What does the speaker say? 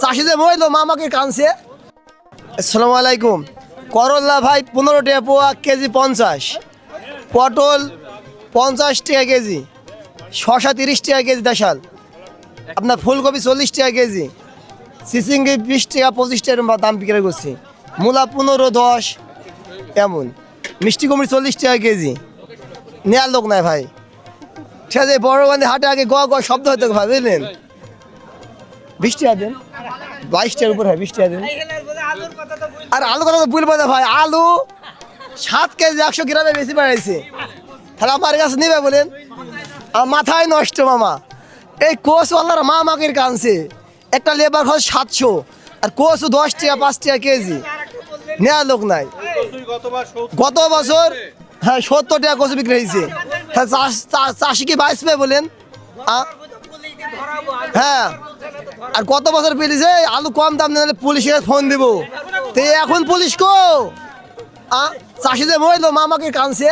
চাষি যে মইলো মামাকে কানছে। আসসালামু আলাইকুম। করল্লা ভাই, পনেরো টাকা পোয়া, কেজি পঞ্চাশ। পটল পঞ্চাশ টাকা কেজি। শশা তিরিশ টাকা কেজি দেশাল। আপনার ফুলকপি চল্লিশ টাকা কেজি। সিসিঙ্গি বিশ টাকা, পঁচিশ টাকা দাম বিক্রি করছি। মূলা পনেরো, দশ, এমন। মিষ্টি কুমড়ি চল্লিশ টাকা কেজি। নেওয়ার লোক নাই ভাই। ঠিক আছে, বড় গান্ধী হাটে আগে গ গ শব্দ হতে ভাই, বুঝলেন? বিশ টাকা দেন। বাইশ টাকার উপর হয় বিশ টাকা আর আলু কথা তো বলব না ভাই, আলু সাত কেজি একশো গ্রামে বেশি বাড়াইছে। তাহলে আমার কাছে নেবে বলেন। আমার মাথায় নষ্ট মামা। এই কোচ আল্লাহর মা আমাকে কানছে। একটা লেবার খরচ সাতশো। আর কোচও দশ টাকা, পাঁচ টাকা কেজি। নেওয়ার লোক নাই। গত বছর হ্যাঁ সত্তর টাকা কচু বিক্রি হয়েছে। হ্যাঁ চাষ- কি বাইশ বাঁচবে বলেন? হ্যাঁ। আর কত বছর পেলিছে আলু কম দাম নিলে পুলিশে ফোন দিব। তে এখন পুলিশ কো? চাষিদের চাষি মরলো মামাকে কানছে